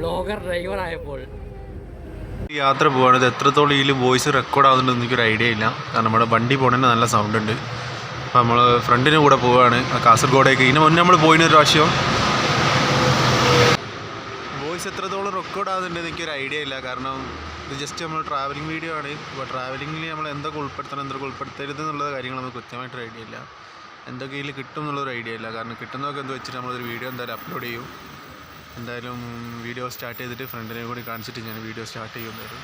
Blogger driver ആയപ്പോൾ യാത്ര പോവാണ്. എത്രത്തോളം ഇതിൽ വോയിസ് റെക്കോർഡ് ആകുന്നുണ്ട് എനിക്കൊരു ഐഡിയ ഇല്ല. കാരണം നമ്മുടെ വണ്ടി പോകണതിന് നല്ല സൗണ്ട് ഉണ്ട്. അപ്പോൾ നമ്മൾ ഫ്രണ്ടിന് കൂടെ പോവുകയാണ് കാസർഗോഡേക്ക്. ഇതിന് മുന്നേ നമ്മൾ പോയിന് ഒരു പ്രാവശ്യം. വോയിസ് എത്രത്തോളം റെക്കോർഡ് ആകുന്നുണ്ടെന്ന് എനിക്കൊരു ഐഡിയ ഇല്ല. കാരണം ഇത് ജസ്റ്റ് നമ്മൾ ട്രാവലിംഗ് വീഡിയോ ആണ്. ഇപ്പോൾ ട്രാവലിങ്ങിൽ നമ്മൾ എന്തൊക്കെ ഉൾപ്പെടുത്തണം എന്തൊക്കെ ഉൾപ്പെടുത്തരുത് എന്നുള്ള കാര്യങ്ങൾ നമുക്ക് കൃത്യമായിട്ടൊരു ഐഡിയ ഇല്ല. എന്തൊക്കെ ഇതിൽ കിട്ടും എന്നുള്ളൊരു ഐഡിയ ഇല്ല. കാരണം കിട്ടുന്നതൊക്കെ എന്ത് വെച്ചിട്ട് നമ്മളൊരു വീഡിയോ എന്തായാലും അപ്ലോഡ് ചെയ്യും. എന്തായാലും വീഡിയോ സ്റ്റാർട്ട് ചെയ്തിട്ട് ഫ്രണ്ടിനെ കൂടി കാണിച്ചിട്ട് ഞാൻ വീഡിയോ സ്റ്റാർട്ട് ചെയ്യുന്നത്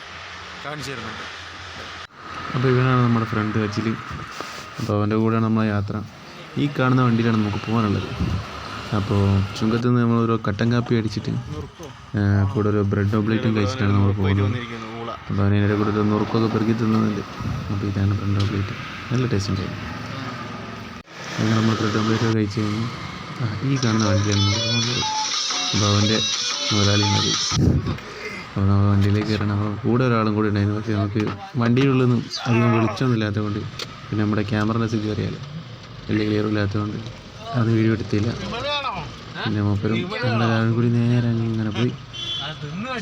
കാണിച്ചു തരുന്നുണ്ട് അപ്പോൾ ഇവനാണ് നമ്മുടെ ഫ്രണ്ട് വെച്ചിൽ അപ്പോൾ അവന്റെ കൂടെയാണ് നമ്മളെ യാത്ര. ഈ കാണുന്ന വണ്ടിയിലാണ് നമുക്ക് പോകാനുള്ളത്. അപ്പോൾ ചുങ്കത്ത് നിന്ന് നമ്മളൊരു കട്ടൻ കാപ്പി അടിച്ചിട്ട് കൂടെ ഒരു ബ്രെഡ് ഓംപ്ലേറ്റും കഴിച്ചിട്ടാണ് നമ്മൾ പോകുന്നത്. അപ്പോൾ അവനെ കൂടെ ഒരു നുറുക്കൊക്കെ പെറുക്കി തിന്നുന്നുണ്ട്. അപ്പോൾ ഇതാണ് ബ്രെഡ് ഓംപ്ലേറ്റ് നല്ല ടേസ്റ്റ് ഉണ്ടായിരുന്നു അങ്ങനെ നമ്മൾ ബ്രെഡ് ഓംപ്ലേറ്റ് കഴിച്ച് കഴിഞ്ഞു ഈ കാണുന്ന വണ്ടിയാണ് നമുക്ക് പോകുന്നത് മുതലാളി മുതലാളിയാണത് അപ്പോൾ നമ്മൾ വണ്ടിയിലേക്ക് കയറണം അപ്പോൾ കൂടെ ഒരാളും കൂടി ഉണ്ടായിരുന്നു. പക്ഷേ നമുക്ക് വണ്ടിയുള്ളിൽ നിന്ന് അധികം വെളിച്ചമൊന്നും ഇല്ലാത്തതുകൊണ്ട് പിന്നെ നമ്മുടെ ക്യാമറ സ്ഥിതി അറിയാലോ. വലിയ ക്ലിയർ ഇല്ലാത്തതുകൊണ്ട് അത് വീഡിയോ എടുത്തില്ല. പിന്നെ മൂപ്പരും നമ്മളെല്ലാവരും കൂടി നേരെ ഇങ്ങനെ പോയി.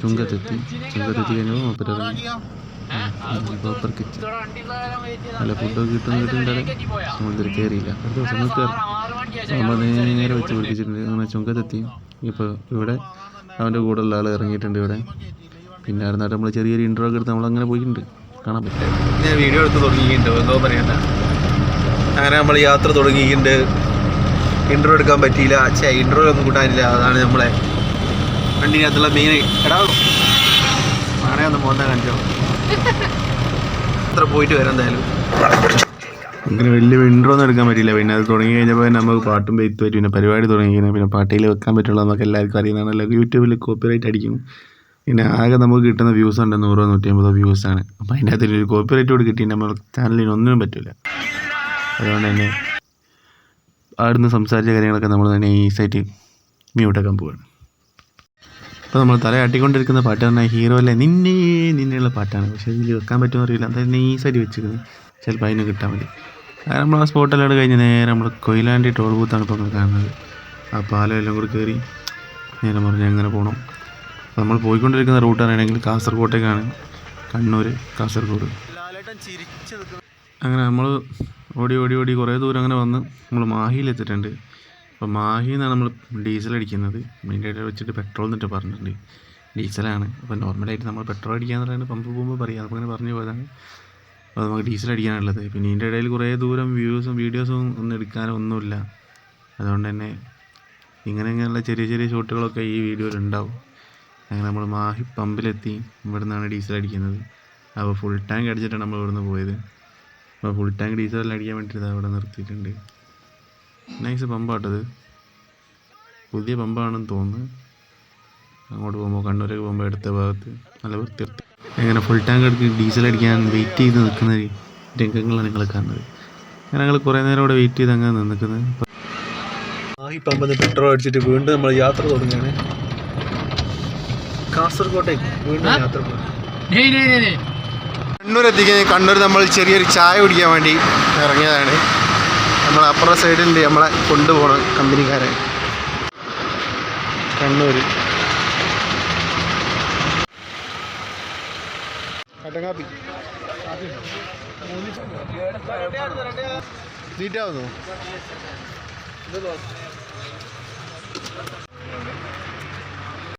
ചുങ്കത്തെത്തി. ചുങ്കത്തെത്തി കഴിഞ്ഞപ്പോൾ മൂപ്പര് ഇറങ്ങി. പ്രോപ്പർ കിച്ചൺ നല്ല ഫുഡൊക്കെ കിട്ടുന്ന കിട്ടുന്നുണ്ടാകും നമ്മൾ ഇതിൽ കയറിയില്ല അടുത്ത ദിവസം നമുക്ക് കയറാം നമ്മൾ നേരെ വെച്ച് പിടിപ്പിച്ചിട്ടുണ്ട്. അങ്ങനെ ചുങ്കത്തെത്തി ഇപ്പോൾ ഇവിടെ അവന്റെ കൂടെ ഉള്ള ആൾ ഇറങ്ങിയിട്ടുണ്ട് ഇവിടെ. പിന്നെ അവിടെ നമ്മൾ ചെറിയൊരു ഇൻട്രോ ഒക്കെ എടുത്ത് നമ്മളങ്ങനെ പോയിട്ടുണ്ട്. കാണാൻ പറ്റില്ല ഞാൻ വീഡിയോ എടുത്ത് തുടങ്ങിയിട്ടുണ്ട്. എന്തോ പറയണ്ട. അങ്ങനെ നമ്മൾ യാത്ര തുടങ്ങിയിട്ടുണ്ട്. ഇൻട്രോ എടുക്കാൻ പറ്റിയില്ല. അച്ഛാ ഇൻട്രോ ഒന്നും കൂട്ടാനില്ല. അതാണ് നമ്മളെ വണ്ടിനകത്തുള്ള മെയിൻ എടാ അങ്ങനെ ഒന്ന് പോകുന്ന കാണിച്ചോ അത്ര പോയിട്ട് വരാം അങ്ങനെ വലിയ വിൻഡ്രോ ഒന്നും എടുക്കാൻ പറ്റില്ല പിന്നെ അത് തുടങ്ങി കഴിഞ്ഞപ്പോൾ നമുക്ക് പാട്ടും വെയ്ത്ത് പറ്റും. പിന്നെ പരിപാടി തുടങ്ങി കഴിഞ്ഞാൽ പിന്നെ പാട്ടിൽ വെക്കാൻ പറ്റുള്ളൂ നമുക്ക് എല്ലാവർക്കും അറിയുന്നതാണല്ലോ. യൂട്യൂബിൽ കോപ്പിറൈറ്റ് അടിക്കും. പിന്നെ ആകെ നമുക്ക് കിട്ടുന്ന വ്യൂസ് ഉണ്ട് നൂറോ നൂറ്റി അമ്പതോ ആണ്. അപ്പോൾ അതിന്റെ അകത്ത് ഒരു കോപ്പിറൈറ്റ് കൂടി കിട്ടി നമ്മൾ ചാനലിന് ഒന്നും പറ്റില്ല അതുകൊണ്ട് തന്നെ അവിടുന്ന് സംസാരിച്ച കാര്യങ്ങളൊക്കെ നമ്മൾ തന്നെ ഈ ഈസായിട്ട് മ്യൂട്ടാക്കാൻ പോവുകയാണ് അപ്പോൾ നമ്മൾ തല ആട്ടിക്കൊണ്ടിരിക്കുന്ന പാട്ട് പറഞ്ഞാൽ ഹീറോ അല്ലേ? നിന്നെ നിന്നെയുള്ള പാട്ടാണ്. പക്ഷേ ഇതിൽ വെക്കാൻ പറ്റുമെന്ന് അറിയില്ല. എന്തായാലും നൈസായിട്ട് വെച്ചിരിക്കുന്നത്. ചിലപ്പോൾ അതിന് കിട്ടാൻ മതി. കാരണം നമ്മൾ ആ സ്പോട്ടെല്ലാം കഴിഞ്ഞ് നേരെ നമ്മൾ കൊയിലാണ്ടി ടോൾ ബൂത്താണ് ഇപ്പോൾ കാണുന്നത്. ആ പാലം എല്ലാം കൂടി കയറി നേരെ പറഞ്ഞ് എങ്ങനെ പോകണം അപ്പോൾ നമ്മൾ പോയിക്കൊണ്ടിരിക്കുന്ന റൂട്ട് അറിയണമെങ്കിൽ കാസർഗോട്ടേക്കാണ്. കണ്ണൂർ കാസർഗോഡ്. അങ്ങനെ നമ്മൾ ഓടി ഓടി ഓടി കുറേ ദൂരം അങ്ങനെ വന്ന് നമ്മൾ മാഹിയിലെത്തിയിട്ടുണ്ട്. അപ്പോൾ മാഹി എന്നാണ് നമ്മൾ ഡീസൽ അടിക്കുന്നത് മെയിനായിട്ട് വെച്ചിട്ട് പെട്രോൾ എന്നിട്ട് പറഞ്ഞിട്ടുണ്ട്. ഡീസലാണ്. അപ്പോൾ നോർമലായിട്ട് നമ്മൾ പെട്രോൾ അടിക്കാന്നുള്ളതാണ് പമ്പ് പോകുമ്പോൾ പറയാം. അപ്പോൾ അങ്ങനെ പറഞ്ഞു പോയതാണ്. അപ്പോൾ നമുക്ക് ഡീസൽ അടിക്കാനുള്ളത് പിന്നെ ഇതിന്റെ ഇടയിൽ കുറേ ദൂരം വ്യൂസും വീഡിയോസും ഒന്നും എടുക്കാനോ ഒന്നുമില്ല. അതുകൊണ്ട് തന്നെ ഇങ്ങനെ ഇങ്ങനെയുള്ള ചെറിയ ചെറിയ ഷോട്ടുകളൊക്കെ ഈ വീഡിയോയിൽ ഉണ്ടാവും. അങ്ങനെ നമ്മൾ മാഹി പമ്പിലെത്തി ഇവിടെ നിന്നാണ് ഡീസൽ അടിക്കുന്നത് അപ്പോൾ ഫുൾ ടാങ്ക് അടിച്ചിട്ടാണ് നമ്മൾ ഇവിടുന്ന് പോയത്. അപ്പോൾ ഫുൾ ടാങ്ക് ഡീസലെല്ലാം അടിക്കാൻ വേണ്ടിയിട്ട് അവിടെ നിർത്തിയിട്ടുണ്ട്. നൈസ് പമ്പാട്ടത്. പുതിയ പമ്പാണെന്ന് തോന്നുന്നു. അങ്ങോട്ട് പോകുമ്പോൾ കണ്ണൂരൊക്കെ പോകുമ്പോൾ എടുത്ത ഭാഗത്ത് നല്ല വൃത്തിയെടുത്ത് എങ്ങനെ ഫുൾ ടാങ്ക് എടുത്ത് ഡീസൽ അടിക്കാൻ വെയിറ്റ് ചെയ്ത് നിൽക്കുന്ന രംഗങ്ങളാണ് നിങ്ങൾ കാണുന്നത്. അങ്ങനെ ഞങ്ങൾ കുറേ നേരം അവിടെ വെയിറ്റ് ചെയ്ത് അങ്ങനെ നിൽക്കുന്നത് ഈ പമ്പിൽ പെട്രോൾ അടിച്ചിട്ട് വീണ്ടും നമ്മൾ യാത്ര തുടങ്ങുകയാണ്. കാസർഗോട്ടേക്ക് വീണ്ടും യാത്ര കണ്ണൂർ എത്തിക്കാൻ കണ്ണൂർ നമ്മൾ ചെറിയൊരു ചായ കുടിക്കാൻ വേണ്ടി ഇറങ്ങിയതാണ്. നമ്മൾ അപ്പുറ സൈഡിൽ നമ്മളെ കൊണ്ടുപോകണം കമ്പനിക്കാരെ. കണ്ണൂർ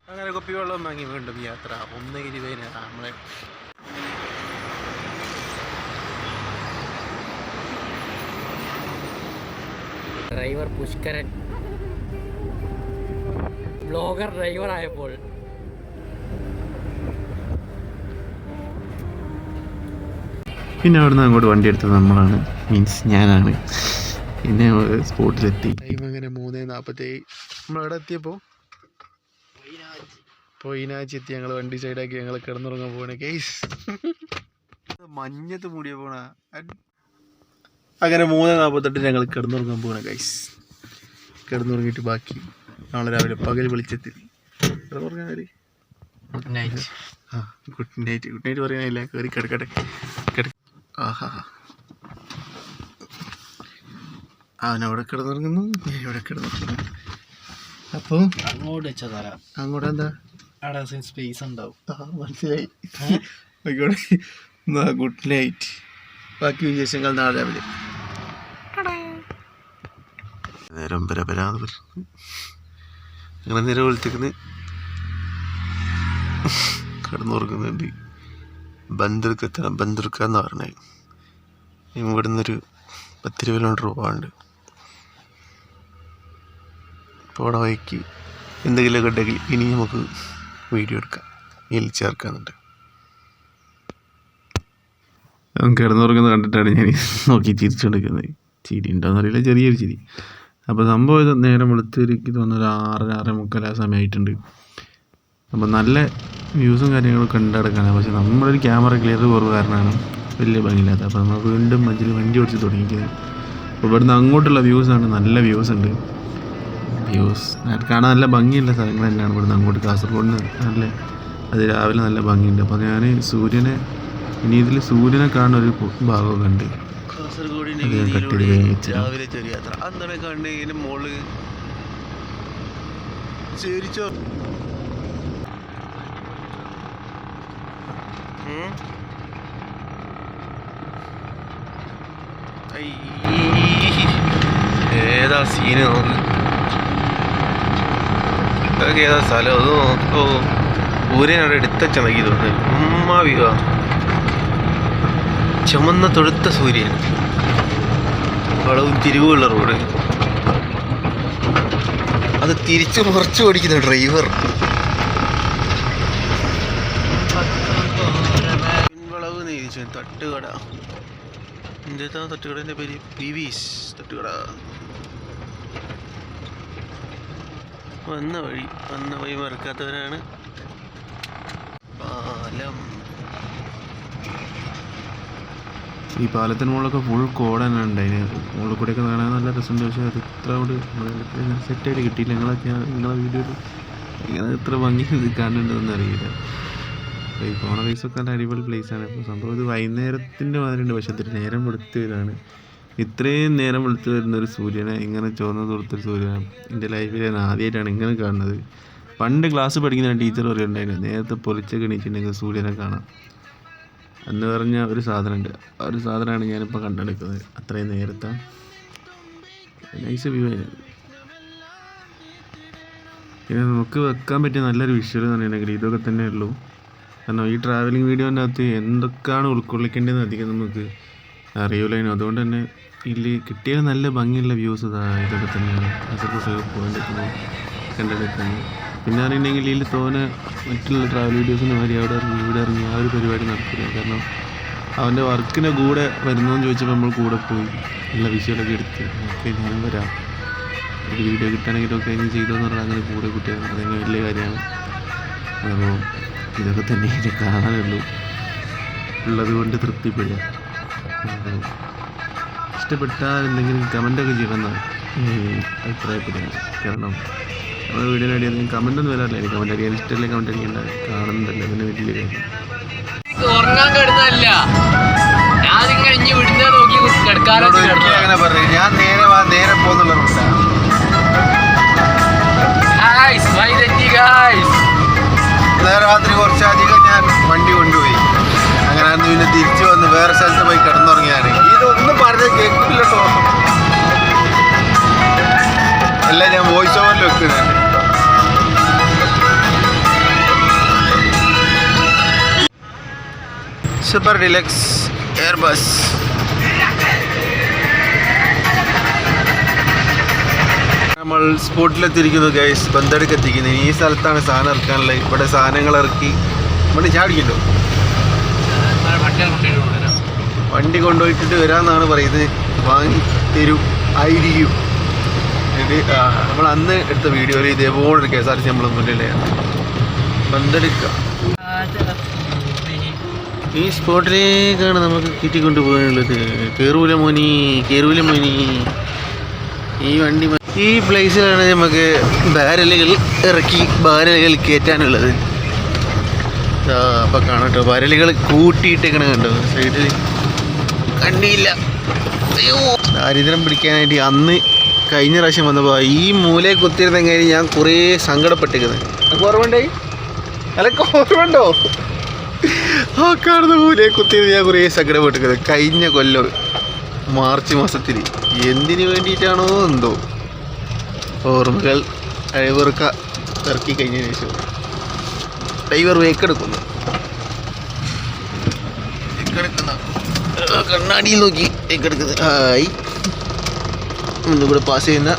അങ്ങനെ കുപ്പി. വെള്ളം വാങ്ങി വീണ്ടും യാത്ര. ഒന്ന് ഇരുപതിനാണ് നമ്മളെ ഡ്രൈവർ പുഷ്കരൻ. ബ്ലോഗർ ഡ്രൈവർ ആയപ്പോൾ. പിന്നെ അവിടുന്ന് അങ്ങോട്ട് വണ്ടി എടുത്തത് നമ്മളാണ്. മീൻസ് ഞാനാണ്. പിന്നെ സ്പോട്ടിലെത്തി. ടൈം അങ്ങനെ മൂന്ന് നാൽപ്പത്തേഴ് നമ്മളവിടെ എത്തിയപ്പോൾ പൊയിനാച്ചി എത്തി. ഞങ്ങൾ വണ്ടി സൈഡാക്കി ഞങ്ങൾ കിടന്നുറങ്ങാൻ പോകണേ കേസ് മഞ്ഞത്ത് മൂടിയ പോണ അങ്ങനെ മൂന്ന് നാൽപ്പത്തെട്ട് ഞങ്ങൾ കിടന്നുറങ്ങാൻ പോകണം ഗൈസ് കിടന്നുറങ്ങിയിട്ട് ബാക്കി നാളെ രാവിലെ പകൽ വിളിച്ചെത്തി. നൈറ്റ് ആ ഗുഡ് നൈറ്റ് ഗുഡ് നൈറ്റ് പറയാനില്ല കയറി കിടക്കട്ടെ. കിടക്ക ആഹാ. അവനവിടെ കിടന്നുറങ്ങുന്നു. ഞാൻ ഇവിടെ കിടന്നുറങ്ങുന്നു. അപ്പോൾ അങ്ങോട്ട് വെച്ചാൽ തരാം. അങ്ങോട്ട് എന്താ? അവിടെ സ്പേസ് ഉണ്ടാവും. ആ മനസ്സിലായി. ആയിക്കോട്ടെ. ഗുഡ് നൈറ്റ് ബാക്കി വിശേഷങ്ങൾ നാളെ രാവിലെ. നേരം പരപരാന്ന് പറഞ്ഞു അങ്ങനെ നേരം വിളിച്ചിരിക്കുന്നത് കിടന്നുറങ്ങുന്നുണ്ട് ബന്ദർക്ക് എത്തണം. ബന്ദർക്ക് എന്ന് പറഞ്ഞത് ഇവിടെ നിന്നൊരു പത്ത് കിലോമീറ്റർ പോകാണ്ട് പോണ വഴിക്ക് എന്തെങ്കിലുമൊക്കെ ഉണ്ടെങ്കിൽ ഇനി നമുക്ക് വീഡിയോ എടുക്കാം. ഇതിൽ ചേർക്കാനുണ്ട്. അവൻ കിടന്നുറങ്ങുന്നത് കണ്ടിട്ടാണ് ഞാൻ നോക്കി ചിരിച്ചുകൊണ്ടിരിക്കുന്നത് ചിരി ഉണ്ടോയെന്ന് അറിയില്ല ചെറിയൊരു ചിരി. അപ്പോൾ സംഭവം ഇത് നേരം വെളുത്തിരിക്ക് തോന്നുന്നു ഒരു ആറര ആറര മുക്കാൽ ആ സമയമായിട്ടുണ്ട്. അപ്പോൾ നല്ല വ്യൂസും കാര്യങ്ങളും ഉണ്ട് കിടക്കാണ് പക്ഷെ നമ്മളൊരു ക്യാമറ ക്ലിയർ കുറവ് കാരണമാണ് വലിയ ഭംഗിയില്ലാത്ത. അപ്പോൾ നമ്മൾ വീണ്ടും മഞ്ചിൽ വണ്ടി ഓടിച്ച് തുടങ്ങിക്കുന്നത് അപ്പോൾ ഇവിടുന്ന് അങ്ങോട്ടുള്ള വ്യൂസാണ് നല്ല വ്യൂസ് ഉണ്ട്. വ്യൂസ് കാണാൻ നല്ല ഭംഗിയുള്ള സ്ഥലങ്ങൾ തന്നെയാണ് ഇവിടുന്ന് അങ്ങോട്ട് കാസർഗോഡിന് നല്ല അത് രാവിലെ നല്ല ഭംഗിയുണ്ട്. അപ്പോൾ ഞാൻ സൂര്യനെ ഇനി ഇതിൽ സൂര്യനെ കാണുന്ന ഒരു ഭാഗമൊക്കെ ഉണ്ട്. രാവിലെ ചെറിയ യാത്ര. മോൾ. ഏതാ സീന് നോക്ക്? ഇതൊക്കെ ഏതാ സ്ഥലം? അത് നോക്കോ. ഊരനവിടെ എടുത്തച്ചണക്കി തോന്നുന്നു ഉമ്മാ വിവാ ചുമന്ന തൊഴുത്ത സൂര്യൻ. വളവും തിരിവുള്ള റോഡ്. അത് തിരിച്ചു മറിച്ചു ഓടിക്കുന്ന ഡ്രൈവർ. പിൻവളവ് നീതിച്ചു. തട്ടുകട. എന്താ തട്ടുകടന്റെ പേര്? പിവീസ് തട്ടുകട. വന്ന വഴി. വന്ന വഴി മറക്കാത്തവരാണ്. പാലം. ഈ പാലത്തിന് മുകളിലൊക്കെ ഫുൾ കോട തന്നെ ഉണ്ട്. അതിന് മുകളിൽ കൂടെയൊക്കെ കാണാൻ നല്ല രസമുണ്ട്. പക്ഷേ അത് ഇത്ര കൂടി സെറ്റായിട്ട് കിട്ടിയില്ല. നിങ്ങളൊക്കെ നിങ്ങളെ വീഡിയോയിൽ ഇങ്ങനെ ഇത്ര ഭംഗി കാണുന്നുണ്ടെന്ന് അറിയില്ല. ഈ പോണ പ്ലേസൊക്കെ നല്ല അടിപൊളി പ്ലേസാണ് അപ്പോൾ സംഭവം ഇത് വൈകുന്നേരത്തിന്റെ മാതിരി ഉണ്ട് പക്ഷേ ഇത്തിരി നേരം വെളുത്ത് വരാണ് ഇത്രയും നേരം വെളുത്ത് വരുന്ന ഒരു സൂര്യനെ ഇങ്ങനെ ചുവന്ന തുറത്തൊരു സൂര്യനെ എന്റെ ലൈഫിൽ ഞാൻ ആദ്യമായിട്ടാണ് ഇങ്ങനെ കാണുന്നത്. പണ്ട് ക്ലാസ് പഠിക്കുന്ന ടീച്ചർ പറയുന്നുണ്ടായിരുന്നു നേരത്തെ പൊളിച്ചൊക്കെ എണീച്ചിട്ടുണ്ടെങ്കിൽ സൂര്യനെ കാണാം. എന്ന് പറഞ്ഞ ഒരു സാധനമുണ്ട്. ആ ഒരു സാധനമാണ് ഞാനിപ്പോൾ കണ്ടെടുക്കുന്നത്. അത്രയും നേരത്തെ. നൈസ് വ്യൂ ആയിരുന്നു പിന്നെ നമുക്ക് വെക്കാൻ പറ്റിയ നല്ലൊരു വിഷ്വൽ എന്ന് പറഞ്ഞിട്ടുണ്ടെങ്കിൽ ഇതൊക്കെ തന്നെ ഉള്ളൂ. കാരണം ഈ ട്രാവലിംഗ് വീഡിയോന്റെ അകത്ത് എന്തൊക്കെയാണ് ഉൾക്കൊള്ളിക്കേണ്ടതെന്ന് അധികം നമുക്ക് അറിയില്ലായിരുന്നു അതുകൊണ്ട് തന്നെ ഇതിൽ കിട്ടിയ നല്ല ഭംഗിയുള്ള വ്യൂസ് ഇതാ ഇതൊക്കെ തന്നെയാണ്. കാസർഗോഡ് പോയിന്റ് കണ്ടെടുക്കുന്നത്. പിന്നെ അറിയണമെങ്കിൽ ഇതിൽ തോനെ മറ്റുള്ള ട്രാവൽ വീഡിയോസിന് മാതിരി അവിടെ ഇറങ്ങി ഇവിടെ ഇറങ്ങി ആ ഒരു പരിപാടി നടക്കില്ല. കാരണം അവന്റെ വർക്കിന്റെ കൂടെ വരുന്നതെന്ന് ചോദിച്ചപ്പോൾ നമ്മൾ കൂടെ പോയി. നല്ല വിഷയമൊക്കെ എടുത്ത് ഓക്കെ ഞാനും വരാം. ഒരു വീഡിയോ കിട്ടുകയാണെങ്കിലൊക്കെ ഇനി ചെയ്തോന്ന് പറഞ്ഞാൽ അങ്ങനെ കൂടെ കുട്ടികൾ അതെങ്ങനെ വലിയ കാര്യമാണ്. അപ്പോൾ ഇതൊക്കെ തന്നെ ഇനി കാണാനുള്ളൂ. ഉള്ളത് കൊണ്ട് തൃപ്തിപ്പെടുക. ഇഷ്ടപ്പെട്ടാൽ എന്തെങ്കിലും കമന്റൊക്കെ ചെയ്യണമെന്നാണ് അഭിപ്രായപ്പെടുന്നത് കാരണം നമ്മുടെ വീഡിയോ അടിയാൽ കമന്റ് ഒന്നും വരാറില്ല. എനിക്ക് കമന്റ് അടിയാൻ ഇഷ്ടമല്ലേ കമന്റ് അടിക്കേണ്ട കാണുന്നുണ്ടല്ലോ പിന്നെ വലിയ കാര്യം ഉറങ്ങാൻ കിടന്നല്ല ഞാൻ ഇങ്ങനെ ഇനി വിടുന്ന നോക്കി കിടക്കാനോ അങ്ങനെ പറയും ഞാൻ നേരെ വാ നേരെ പോകുന്നുള്ള രാത്രി കുറച്ചധികം ഞാൻ വണ്ടി കൊണ്ടുപോയി. അങ്ങനെ അന്ന് പിന്നെ തിരിച്ചു വന്ന് വേറെ സ്ഥലത്ത് പോയി കിടന്നുറങ്ങിയാണ്. ഇതൊന്നും പറഞ്ഞ കേൾക്കില്ല കേട്ടോ എല്ലാം ഞാൻ വോയിസ് ഓവറിൽ വെക്കുന്നുണ്ട് സൂപ്പർ ഡിലക്സ് എയർ ബസ് നമ്മൾ സ്പോട്ടിലെത്തിയിരിക്കുന്നു ഗൈസ് ബന്ധടുക്കെത്തിക്കുന്നു ഈ സ്ഥലത്താണ് സാധനം ഇറക്കാനുള്ളത്. ഇവിടെ സാധനങ്ങൾ ഇറക്കി വണ്ടി ചാടിക്കല്ലോ വണ്ടി കൊണ്ടുപോയിട്ടിട്ട് വരാമെന്നാണ് പറയുന്നത്. വാങ്ങി തരും. ആയിരിക്കും. നമ്മൾ അന്ന് എടുത്ത വീഡിയോയിൽ ഇതേപോലെ കെ എസ് ആർ സി നമ്മളെ മുന്നിലേ ബന്ദടുക്ക ഈ സ്പോട്ടിലേക്കാണ് നമുക്ക് കിട്ടിക്കൊണ്ട് കൊണ്ടുപോകാനുള്ളത് കേറൂല മോനി കേറൂല മോനി. ഈ വണ്ടി ഈ പ്ലേസിലാണ് നമുക്ക് ബാരലുകൾ ഇറക്കി ബാരലുകൾ കയറ്റാനുള്ളത്. അപ്പം കാണട്ടോ ബാരലുകൾ കൂട്ടിയിട്ടേക്കണ കണ്ടോ? സൈഡിൽ കണ്ടില്ല. അയ്യോ. ദാരിദ്ര്യം പിടിക്കാനായിട്ട് അന്ന് കഴിഞ്ഞ പ്രാവശ്യം വന്നപ്പോൾ ഈ മൂലയെ കുത്തിയിരുന്നെങ്കിൽ ഞാൻ കുറേ സങ്കടപ്പെട്ടിരിക്കുന്നത് ഓർമ്മണ്ടായി ഓർമ്മ ഓർമ്മയുണ്ടോ? ആ കാണുന്ന പോലെ കുത്തിയത് ഞാൻ കുറേ സങ്കടപ്പെട്ടിരിക്കുന്നത് കഴിഞ്ഞ കൊല്ലം മാർച്ച് മാസത്തിൽ എന്തിനു വേണ്ടിയിട്ടാണോ എന്തോ ഓർമ്മകൾ അഴിവറുക്ക ഇറക്കി കഴിഞ്ഞതിന് ശേഷം ഡ്രൈവർ വേക്കെടുക്കുന്നു കണ്ണാടിയിൽ നോക്കി വേക്കെടുക്കുന്നത് ഹായ് ഒന്നുകൂടെ പാസ് ചെയ്യുന്ന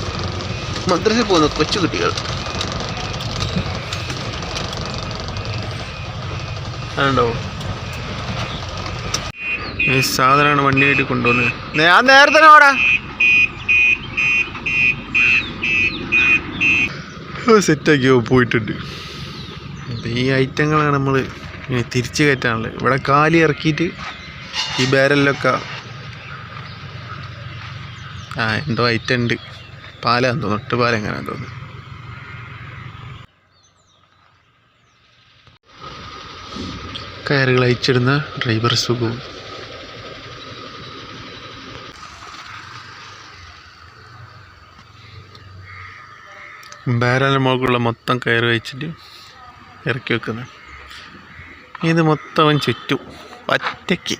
മദ്രസയിൽ പോകുന്ന കൊച്ചു കുട്ടികൾ ഈ സാധനമാണ് വണ്ടിയായിട്ട് കൊണ്ടുവന്നത്. ഞാൻ നേരത്തെ അവിടെ സെറ്റാക്കി പോയിട്ടുണ്ട്. ഈ ഐറ്റങ്ങളാണ് നമ്മൾ ഇങ്ങനെ തിരിച്ചു കയറ്റാനുള്ളത്. ഇവിടെ കാലി ഇറക്കിയിട്ട് ഈ ബാരലിലൊക്കെ ആ എന്തോ ഐറ്റം ഉണ്ട്. പാലാന്ന് തോന്നുന്നു. ഒട്ട് പാല എങ്ങനെയാന്ന് തോന്നുന്നു. കയറുകൾ അയച്ചിടുന്ന ഡ്രൈവർ സുഖവും ബാരലിന് മുകളിലുള്ള മൊത്തം കയറ് വെച്ചിട്ട് ഇറക്കി വെക്കുന്നത് ഇത് മൊത്തം ചുറ്റും ഒറ്റയ്ക്ക്.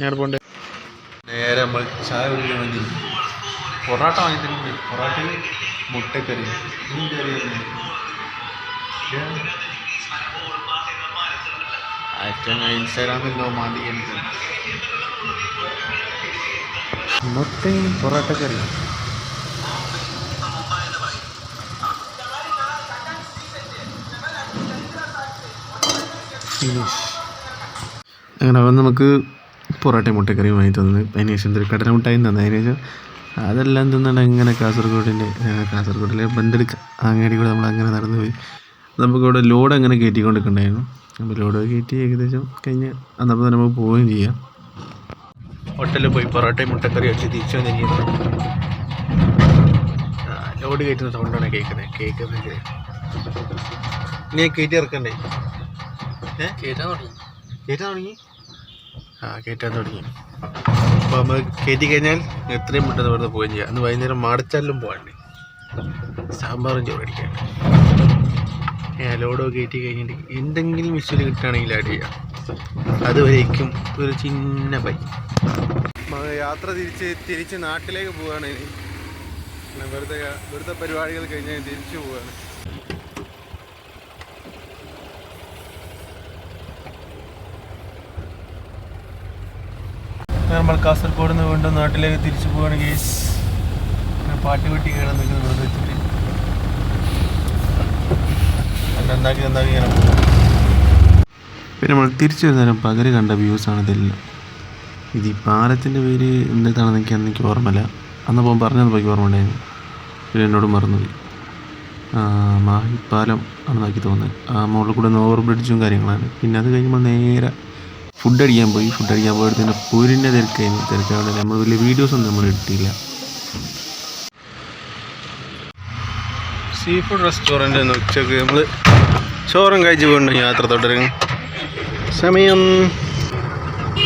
ഞാൻ പോണ്ടേ? നേരെ നമ്മൾ ചായ കുടിക്കാൻ വേണ്ടി പൊറോട്ട വാങ്ങിയിട്ടുണ്ട് പൊറോട്ടയും മുട്ടക്കറി അച്ഛൻ ഇൻസ്റ്റാഗ്രാമിലോ മാതി മുട്ടയും പൊറോട്ടക്കറി അങ്ങനെ അവൻ നമുക്ക് പൊറോട്ടയും മുട്ടക്കറിയും വാങ്ങി തന്നത് അതിന് ശേഷം എന്തൊരു കടല മുട്ടായി തന്നെ അതിന് ശേഷം അതെല്ലാം തിന്നാണ്ട് ഇങ്ങനെ കാസർഗോഡിന്റെ കാസർഗോഡിലെ ബന്തെടുക്ക അങ്ങാടി കൂടെ നമ്മൾ അങ്ങനെ നടന്നു പോയി. നമുക്കിവിടെ ലോഡ് അങ്ങനെ കയറ്റിക്കൊണ്ടിരിക്കണ്ടായിരുന്നു. അപ്പോൾ ലോഡ് കയറ്റി ഏകദേശം കഴിഞ്ഞ് അന്നപ്പോൾ തന്നെ നമുക്ക് പോവുകയും ചെയ്യാം. ഹോട്ടലിൽ പോയി പൊറോട്ടയും മുട്ടക്കറി വെച്ച് തിരിച്ചു വന്നിരിക്കുന്നു ആ, ലോഡ് കയറ്റുന്ന സൗണ്ടാണ് കേൾക്കുന്നത് കേൾക്കുന്നത് ഇനി കയറ്റി ഇറക്കണ്ടേ? ഏ? കയറ്റാൻ തുടങ്ങി. കയറ്റാൻ തുടങ്ങി? ആ കയറ്റാൻ തുടങ്ങി. അപ്പോൾ നമ്മൾ കയറ്റി കഴിഞ്ഞാൽ എത്രയും പെട്ടെന്ന് ഇവിടുന്ന് പോവുകയും ചെയ്യാം. അന്ന് വൈകുന്നേരം മാടച്ചാലിലും പോകാണ്ട് സാമ്പാറും ചോറടിക്കാൻ ലോഡോ കയറ്റി കഴിഞ്ഞിട്ട് എന്തെങ്കിലും വിഷ്വൽ കിട്ടുകയാണെങ്കിൽ ആഡ് ചെയ്യാം. അതുവരേക്കും ഒരു ചിന്ന ബൈ യാത്ര തിരിച്ച് തിരിച്ച് നാട്ടിലേക്ക് പോവുകയാണ് ഇനി. വെറുതെ വെറുതെ പരിപാടികൾ കഴിഞ്ഞാൽ തിരിച്ചു പോവുകയാണ്. നമ്മൾ കാസർഗോഡ് നിന്ന് വീണ്ടും നാട്ടിലേക്ക് തിരിച്ചു പോവാണ് കേസ് പാട്ട് വെട്ടി കയറാൻ നിൽക്കുന്നത് വെറുതെ വെച്ചിട്ട്. നന്നാക്കി നന്നാക്കി ഇങ്ങനെ പിന്നെ നമ്മൾ തിരിച്ചു വരുന്നേരം പകര് കണ്ട വ്യൂസാണ് ഇതെല്ലാം ഇത് ഈ പാലത്തിന്റെ പേര് എന്താണെന്ന് എനിക്ക് അന്ന് എനിക്ക് ഓർമ്മയില്ല. അന്ന് പോകാൻ പറഞ്ഞത് പോയി ഓർമ്മ ഉണ്ടായിരുന്നു. പിന്നെ എന്നോട് മറന്നുപോയി. മാഹിപ്പാലം ആണെന്നാക്കി തോന്നുന്നത്. ആ മുകളിൽ കൂടെ ഓവർ ബ്രിഡ്ജും കാര്യങ്ങളാണ്. പിന്നെ അത് കഴിയുമ്പോൾ നേരെ ഫുഡ് അടിക്കാൻ പോയി ഫുഡ് അടിക്കാൻ തന്നെ പൂരിന്റെ തിരക്കായിരുന്നു തിരക്കാണ് നമ്മൾ വലിയ വീഡിയോസൊന്നും നമ്മൾ എടുത്തില്ല സീ ഫുഡ് റെസ്റ്റോറന്റ് എന്ന് ഉച്ചയ്ക്ക് നമ്മൾ ചോറും കഴിച്ച് വീണ്ടും യാത്ര തുടരും സമയം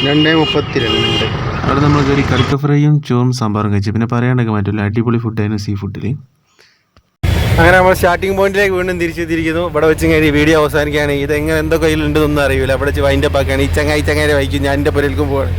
രണ്ട് മുപ്പത്തി രണ്ട് അവിടെ നമ്മൾ കയറി കടുക്ക ഫ്രൈയും ചോറും സാമ്പാറും കഴിച്ചു. പിന്നെ പറയാണ്ടൊക്കെ മാറ്റില്ല അടിപൊളി ഫുഡായിരുന്നു സീ ഫുഡിൽ അങ്ങനെ നമ്മൾ സ്റ്റാർട്ടിംഗ് പോയിന്റിലേക്ക് വീണ്ടും തിരിച്ചെത്തിയിരിക്കുന്നു ഇവിടെ വെച്ച് കഴിഞ്ഞാൽ വീഡിയോ അവസാനിക്കുകയാണ്. ഇത് എങ്ങനെ എന്തൊക്കെ കയ്യിലുണ്ടെന്നൊന്നും അറിയില്ല. അവിടെ വെച്ച് വൈൻഡപ്പ് ആക്കുകയാണ്. ഈ ചങ്ങായി ചങ്ങായി വൈക്കും ഞാൻ എന്റെ പുരയിലേക്കും പോവാണ്.